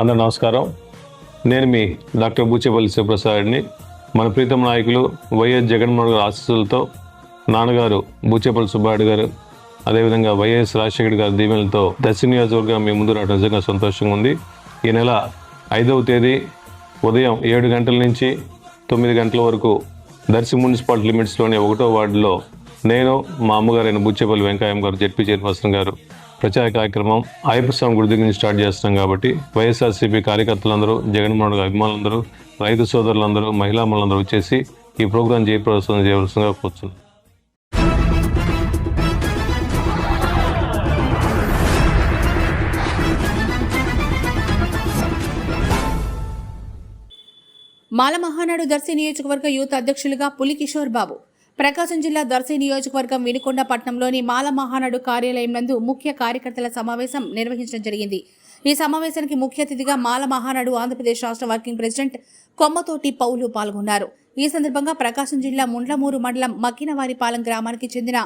అందరు నమస్కారం. నేను మీ డాక్టర్ బూచేపల్లి శివప్రసాద్ని. మన ప్రీతం నాయకులు వైఎస్ జగన్మోహన్ గారి ఆశీస్సులతో నాన్నగారు బూచేపల్లి సుబ్బారెడ్డి గారు అదేవిధంగా వైఎస్ రాజశేఖర్ గారి దీవెనలతో దర్శి నియోజకవర్గం మీ ముందు రావడం నిజంగా సంతోషంగా ఉంది. ఈ నెల ఐదవ తేదీ ఉదయం ఏడు గంటల నుంచి తొమ్మిది గంటల వరకు దర్శి మున్సిపాలిటీ లిమిట్స్లోని ఒకటో వార్డులో నేను మా అమ్మగారైన బుచ్చేపల్లి వెంకయ్య గారు జడ్పీ చైర్పర్సన్ గారు ప్రచార కార్యక్రమం అయ్యప్ప స్వామి గుడి దగ్గర నుంచి స్టార్ట్ చేస్తున్నాం కాబట్టి వైఎస్ఆర్సీపీ కార్యకర్తలందరూ జగన్మోహన్ రెడ్డి అభిమానులందరూ రైతు సోదరులందరూ మహిళా మనులందరూ వచ్చేసి ఈ ప్రోగ్రాం జయప్రదర్శన చేయవలసిందిగా కూర్చున్నాం మాల మహానాడు దర్శి నియోజకవర్గ యూత్ అధ్యక్షులుగా పులికిషోర్ బాబు. ప్రకాశం జిల్లా దర్శి నియోజకవర్గం వినుకొండ పట్టణంలోని మాల మహానాడు కార్యాలయం నందు ముఖ్య కార్యకర్తల సమావేశం నిర్వహించడం జరిగింది. ఈ సమావేశానికి ముఖ్య అతిథిగా మాల మహానాడు ఆంధ్రప్రదేశ్ రాష్ట్ర వర్కింగ్ ప్రెసిడెంట్ కొమ్మతోటి పౌలు పాల్గొన్నారు. ఈ సందర్భంగా ప్రకాశం జిల్లా ముండ్లమూరు మండలం మక్కినవారిపాలెం గ్రామానికి చెందిన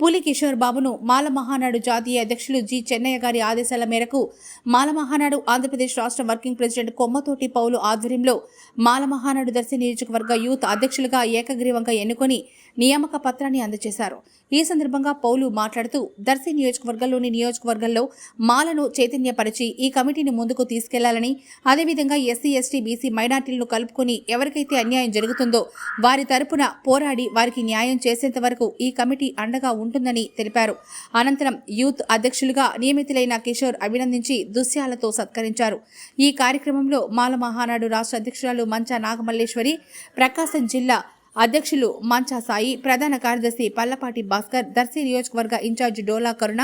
పులి కిషోర్ బాబును మాల మహానాడు జాతీయ అధ్యక్షులు జి చెన్నయ్య గారి ఆదేశాల మేరకు మాల మహానాడు ఆంధ్రప్రదేశ్ రాష్ట్ర వర్కింగ్ ప్రెసిడెంట్ కొమ్మతోటి పౌలు ఆధ్వర్యంలో మాలమహానాడు దర్శి నియోజకవర్గ యూత్ అధ్యక్షులుగా ఏకగ్రీవంగా ఎన్నుకొని నియామక పత్రాన్ని అందజేశారు. ఈ సందర్భంగా పౌలు మాట్లాడుతూ దర్శి నియోజకవర్గంలోని నియోజకవర్గంలో మాలను చైతన్యపరిచి ఈ కమిటీని ముందుకు తీసుకెళ్ళాలని అదేవిధంగా ఎస్సీ ఎస్టీ బీసీ మైనార్టీలను కలుపుకొని ఎవరికైతే అన్యాయం జరుగుతుందో వారి తరపున పోరాడి వారికి న్యాయం చేసేంత వరకు ఈ కమిటీ అండగా ఉంటుందని తెలిపారు. అనంతరం యూత్ అధ్యక్షులుగా నియమితులైన కిషోర్ అభినందించి దుశ్యాలతో సత్కరించారు. ఈ కార్యక్రమంలో మాల మహానాడు రాష్ట్ర అధ్యక్షురాలు మంచా నాగమల్లేశ్వరి ప్రకాశం జిల్లా అధ్యక్షులు మంచా సాయి ప్రధాన కార్యదర్శి పల్లపాటి భాస్కర్ దర్శి నియోజకవర్గ ఇన్ఛార్జి డోలా కరుణ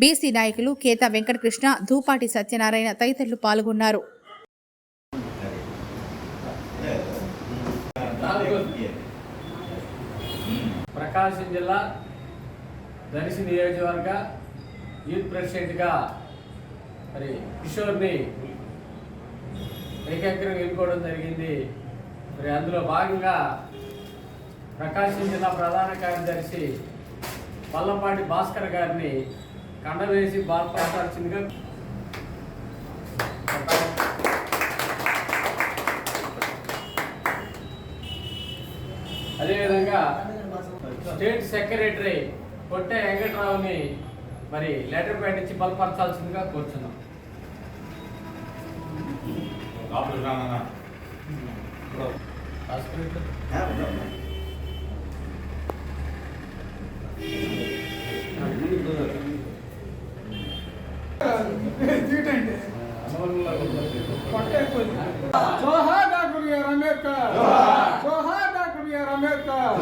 బీసీ నాయకులు కేత వెంకటకృష్ణ ధూపాటి సత్యనారాయణ తదితరులు పాల్గొన్నారు. ప్రకాశం జిల్లా దర్శి నియోజకవర్గ యూత్ ప్రెసిడెంట్గా మరి కిషోర్ని ఏకాగ్రం ఎన్నుకోవడం జరిగింది. మరి అందులో భాగంగా ప్రకాశం జిల్లా ప్రధాన కార్యదర్శి పల్లపాటి భాస్కర్ గారిని కండవేసి బాల్పాల్సిందిగా అదేవిధంగా స్టేట్ సెక్రటరీ కొట్టే వెంకట్రావుని మరి లెటర్ ప్యాడ్ ఇచ్చి బలపరచాల్సిందిగా కోరుచున్నాం. జోహార్ డాక్టర్ బిఆర్ అంబేద్కర్. జోహార్. Doctor BR Ambedkar.